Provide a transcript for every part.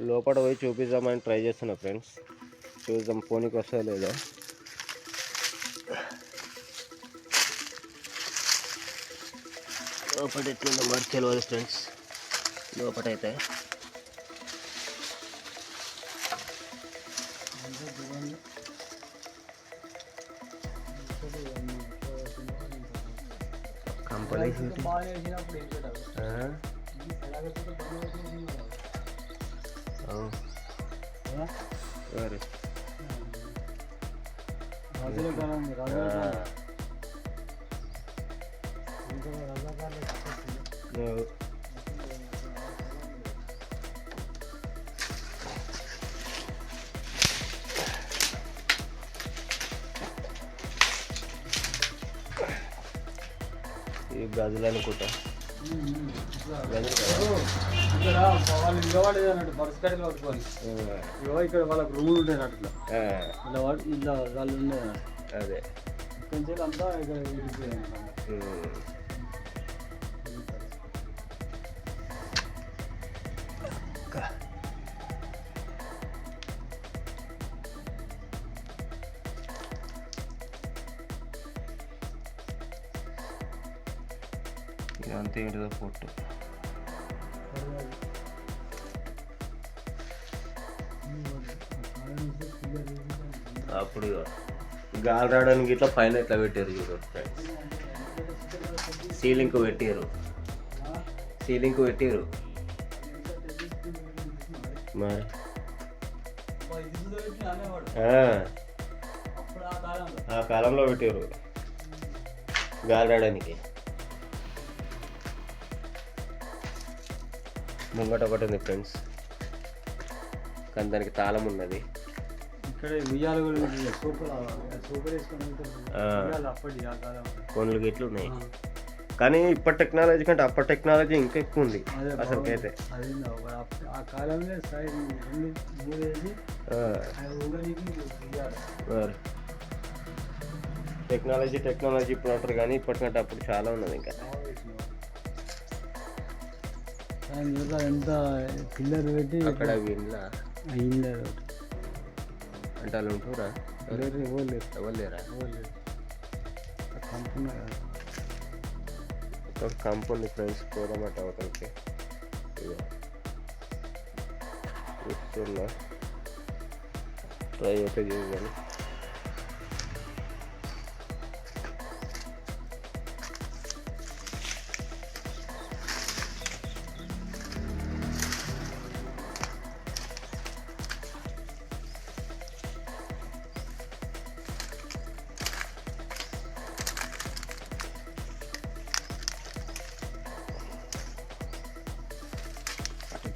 లోపల పోయి చూపిద్దామని ట్రై చేస్తున్నా ఫ్రెండ్స్. చూద్దాం పోనీకి వస్తుందో లేదో. లోపల ఎట్లుందో మరి తెలియదు ఫ్రెండ్స్. లోపల అయితే కంపనీ ఎవరు నువ్వు ఈ గదులు అనుకుంటా కదా వాళ్ళు నిలబడేది అన్నట్టు బస్ కట్టలు పట్టుకొని ఇగో ఇక్కడ వాళ్ళకి రూములు ఉంటాయి అట్లా. ఇలా ఇలా వాళ్ళు అన్నట్టు. అదే. ఇక్కడి నుంచి అంతా ఇక్కడ వెళ్ళిపోయాయి అన్నమాట. ఉమ్. ఇదంతా ఏంటిదో పొట్టు అప్పుడు గాలి రావడానికి ఇట్లా పైన ఇట్లా పెట్టారు చూడు ఫ్రెండ్స్ సీలింగ్ పెట్టారు. సీలింగ్ పెట్టారు. మరి? ఆ, కాలంలో ఆ కాలంలో పెట్టారు. గాలి రావడానికి. ముంగట ఒకటి ఉంది ఫ్రెండ్స్. కానీ దానికి తాళం ఉన్నది. కొనులు గిట్లు ఉన్నాయి. కానీ ఇప్పటి టెక్నాలజీ కంటే అప్పటి టెక్నాలజీ ఇంకా ఎక్కువ ఉంది అసలుకైతే. మరి టెక్నాలజీ టెక్నాలజీ ఇప్పుడు అంటారు కానీ ఇప్పటికంటే అప్పుడు చాలా ఉన్నది ఇంకా. దాని మీద ఎంత పిల్లర్ పెట్టి అక్కడ వీళ్ళ అయింది. అంటే వాళ్ళు ఉంటురా? ఎవరు? లేరు. ఎవరు లేరా? ఎవరు లేరు. ఆ కంపెనీ కదా. ఒక కంప్ ఉంది ఫ్రెండ్స్ పోదామట అవతలకి. చూస్తున్నా ట్రై అయితే చేయాలి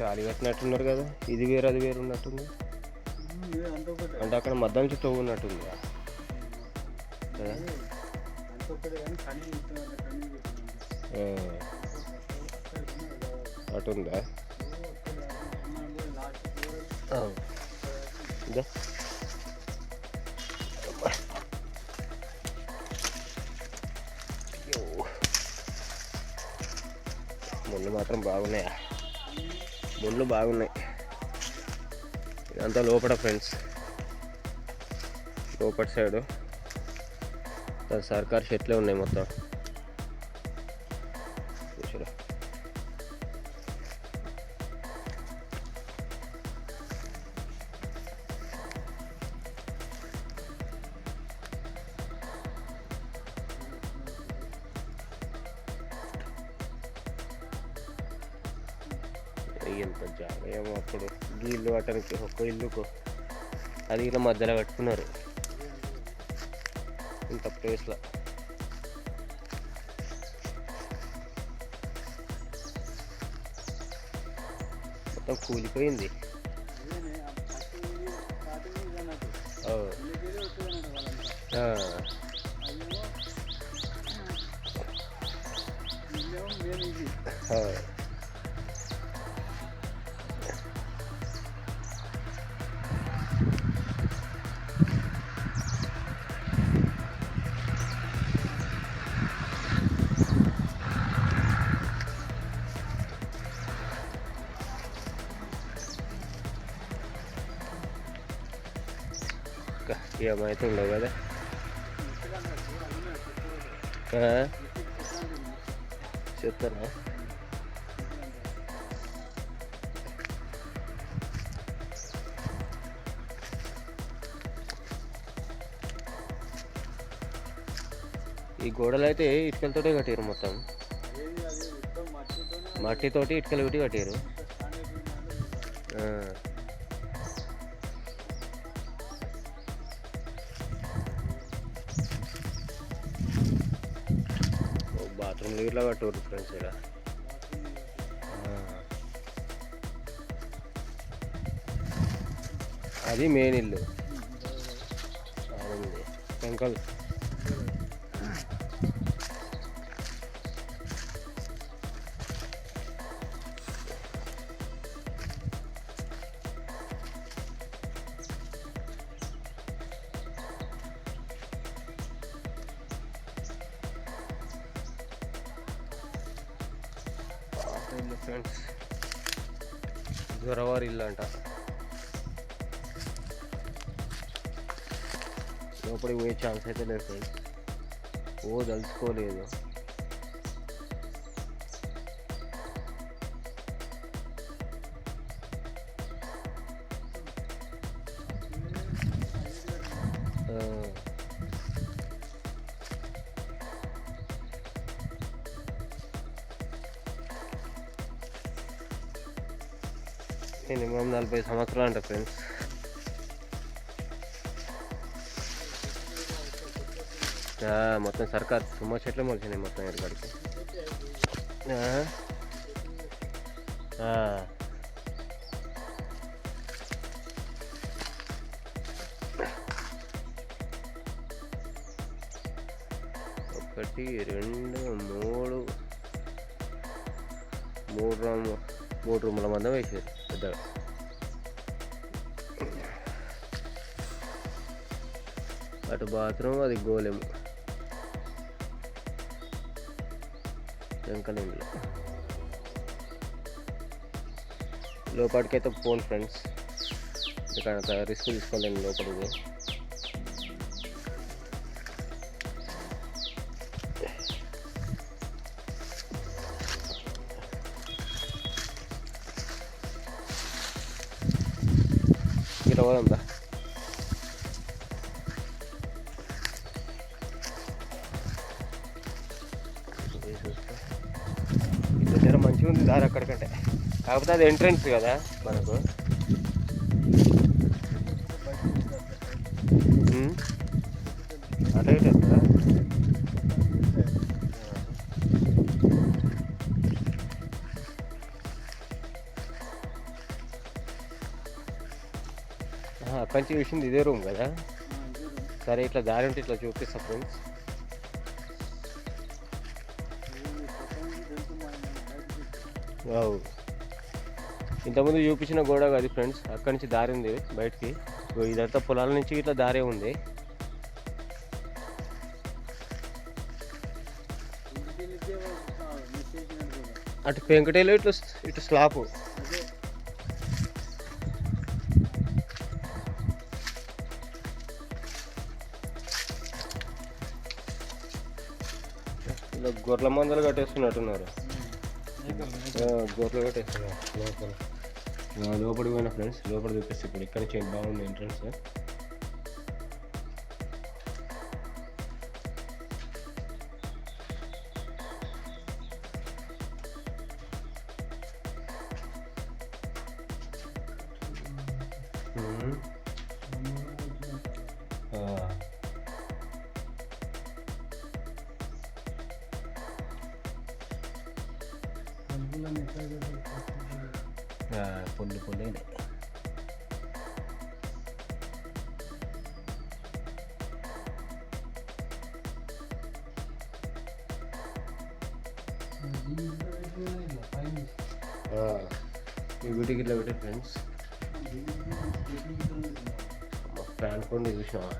చాలి కట్టినట్టున్నారు కదా. ఇది వేరు అది వేరు ఉన్నట్టుంది. అంటే అక్కడ మధ్య నుంచి తవ్వు ఉన్నట్టుంది కదా అంత అటు ఉందా ఇదా మాత్రం బాగున్నాయా? బొండ్లు బాగున్నాయి. ఇదంతా లోపల ఫ్రెండ్స్ లోపల సైడు దాని సర్కార్ షెట్లే ఉన్నాయి మొత్తం. ఎంత జాగా ఏమో అప్పుడు ఇల్లు కట్టడానికి ఒక్క ఇల్లుకు అది ఇలా మధ్యలో కట్టుకున్నారు. ఇంత ప్లేస్లో మొత్తం కూలిపోయింది. ఇంకా ఏమైతే ఉండవు కదా. ఆ? చెప్తారా ఈ గోడలు అయితే ఇటుకలతోటే కట్టారు మొత్తం. మట్టితోటి ఇటుకలు పెట్టి కట్టారు ఇట్లా కట్టరు ఫ్రెండ్స్ ఇక్కడ. అది మెయిన్ ఇల్లు. ఉంది. ఫ్రెండ్స్ జ్వరవారి ఇల్లు అంట లోపలికి పోయే ఛాన్స్ అయితే లేదు ఫ్రెండ్స్ ఓ తలుచుకోలేదు. నలభై సంవత్సరాలు అంట ఫ్రెండ్స్. మొత్తం సర్కార్ సుమా చెట్లు మొలిచినాయి మొత్తం ఎక్కడికి ఒకటి రెండు మూడు. మూడు రూమ్ మూడు రూముల మందం వేసారు పెద్దగా. అటు బాత్రూమ్ అది గోలెము వెంకలింగ్లో లోపలికైతే పోను ఫ్రెండ్స్. ఇక్కడ అంత రిస్క్ తీసుకోలేను లోపలికి. పోయి. ఇక్కడ పోదాం కాకపోతే అది ఎంట్రన్స్ కదా మనకు. ఉమ్. అటు ఇటు అక్కడి నుంచి చూసింది ఇదే రూమ్ కదా? సరే ఇట్లా దారి ఉంటే ఇట్లా చూపిస్తా ఫ్రెండ్స్. వావ్. ఇంతకుముందు చూపించిన గోడ కాదు ఫ్రెండ్స్ అక్కడి నుంచి దారి ఉంది బయటికి. ఇదంతా పొలాల నుంచి ఇట్లా దారే ఉంది. అటు పెంకటేలో ఇట్లా ఇటు స్లాపు. ఇలా గొర్రెల మందలు కట్టేస్తున్నట్టున్నారు. ఆ, గొర్రెలు లోపల. లోపలికి పోయిన ఫ్రెండ్స్ లోపల చూపిస్తే ఇప్పుడు ఇక్కడ నుంచి బాగుంది ఎంట్రన్స్ పొల్లు పొల్లు ఈ వీటికి ఇట్లా పెట్టే ఫ్రెండ్స్. ఫ్యాన్ కొండ చూసినావా?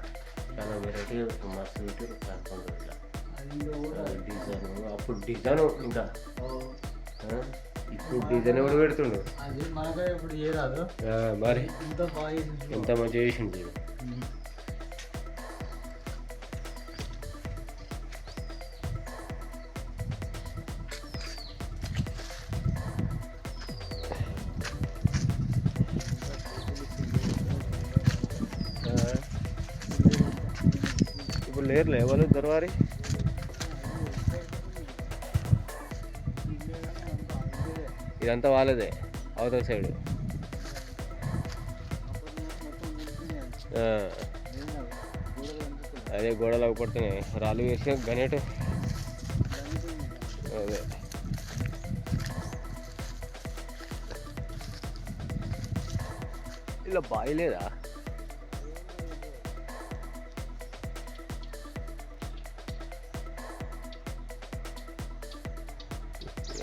చాలా వెరైటీగా మస్తు పెట్టారు ఫ్యాన్ కొండ ఇట్లా. డిజైన్ అప్పుడు డిజైన్ ఇంకా డిజైన్ కూడా పెడుతుండు మరి ఎంత మంచిగా చేసిండు ఇప్పుడు లేరు లేవాలి దొరవారి ఇదంతా వాళ్ళదే అవతల సైడ్ అదే గోడలు పడుతున్నాయి. రాళ్ళు వేసి గనేటు అదే. ఇలా బావి లేదా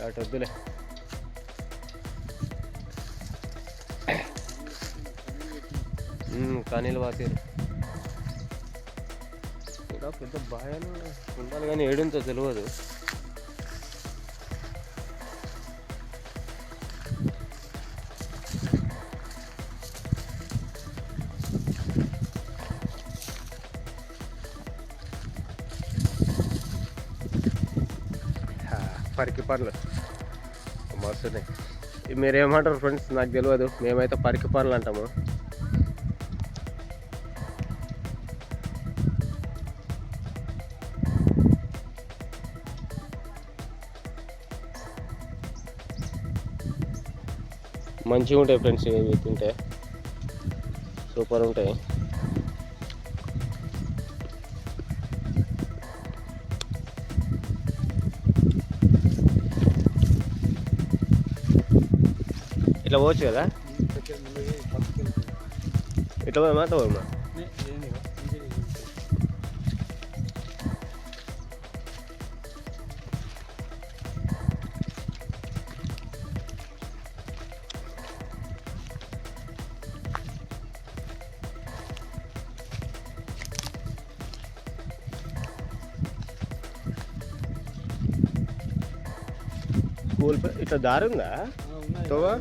అటు వద్దులే. కానీలు వాసారు ఇంకా పెద్ద బాయాలు ఉండాలి కానీ ఏడుంతో తెలియదు పరికి పనులు. మస్తున్నాయి ఇవి మీరు ఏమంటారు ఫ్రెండ్స్? నాకు తెలియదు మేమైతే పరికి పనులు అంటాము. మంచిగా ఉంటాయి ఫ్రెండ్స్ ఇవి తింటే. సూపర్ ఉంటాయి. ఇట్లా పోవచ్చు కదా? ఇట్లా పోయమా పోయమా స్కూల్ పే- ఇట్లా దారి ఉందా తోవా?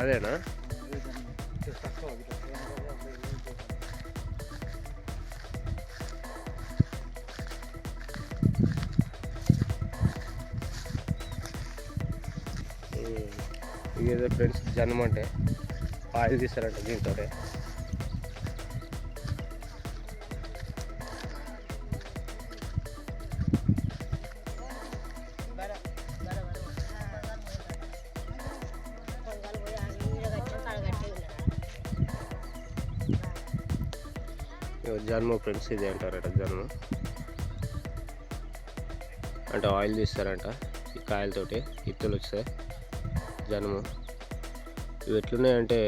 అదేనా? ఇదేదో ఫ్రెండ్స్ జన్మ అంటే ఆయిల్ తీస్తారంట దీంతో జన్మ ఫ్రెండ్స్ ఇది అంటారట జన్మ. అంటే ఆయిల్ తీస్తారంట ఈ కాయలతోటి ఇత్తులు వస్తాయి జన్మ. ఇవి ఎట్లున్నాయంటే